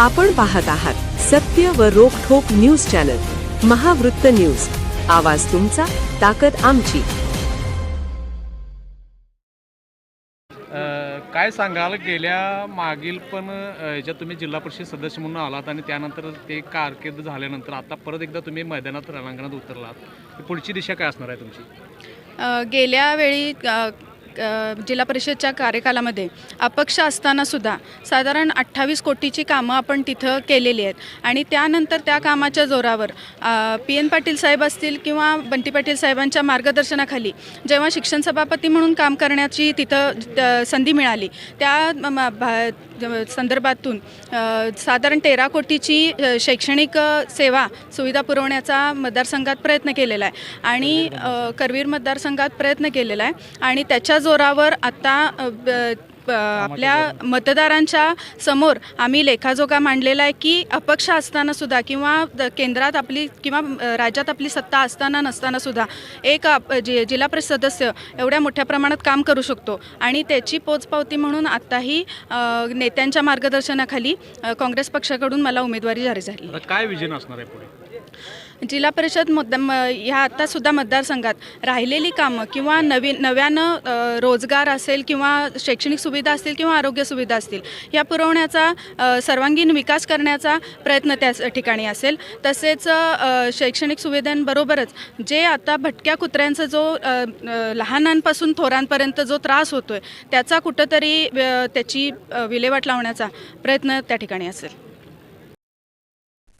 आपण पाहत आहात सत्य व रोखोक न्यूज चॅनल महावृत्त न्यूज. आवाज तुमचा ताकद आमची. काय सांगाल गेल्या मागील पण अ, ह्याच्यात तुम्ही जिल्हा परिषद सदस्य म्हणून आलात आणि त्यानंतर ते कारकीर्द झाल्यानंतर आता परत एकदा तुम्ही मैदानात रणांगणात उतरलात. पुढची दिशा काय असणार आहे तुमची? गेल्या वेळी जिल्हा परिषदच्या कार्यकालामध्ये अपक्ष असतानासुद्धा साधारण अठ्ठावीस कोटीची कामं आपण तिथं केलेली आहेत. आणि त्यानंतर त्या कामाच्या जोरावर पी एन पाटील साहेब असतील किंवा बंटी पाटील साहेबांच्या मार्गदर्शनाखाली जेव्हा शिक्षण सभापती म्हणून काम करण्याची तिथं संधी मिळाली त्या भा- संदर्भातून साधारण तेरा कोटीची शैक्षणिक सेवा सुविधा पुरवण्याचा मतदारसंघात प्रयत्न केलेला आहे. आणि करवीर मतदारसंघात प्रयत्न केलेला आहे. आणि त्याच्या जोरावर आता आपल्या मतदारांच्या समोर आम्ही लेखाजोखा मांडलेला आहे की अपक्ष असताना सुद्धा किंवा द- केंद्रात आपली किंवा राज्यात आपली सत्ता असताना नसताना सुद्धा एक जि जिल्हा परिषद सदस्य एवढ्या मोठ्या प्रमाणात काम करू शकतो. आणि त्याची पोचपावती म्हणून आत्ताही नेत्यांच्या मार्गदर्शनाखाली काँग्रेस पक्षाकडून मला उमेदवारी जारी झाली. काय विजन असणार आहे पुढे? जिल्हा परिषद मुद्दा म- ह्या आत्तासुद्धा मतदारसंघात राहिलेली कामं किंवा नवीन नव्यानं रोजगार असेल किंवा शैक्षणिक सुविधा असतील किंवा आरोग्य सुविधा असतील या पुरवण्याचा सर्वांगीण विकास करण्याचा प्रयत्न त्या ठिकाणी असेल. तसेच शैक्षणिक सुविधांबरोबरच जे आता भटक्या कुत्र्यांचा जो लहानांपासून थोरांपर्यंत जो त्रास होतो आहे त्याचा कुठंतरी त्याची विल्हेवाट लावण्याचा प्रयत्न त्या ठिकाणी असेल.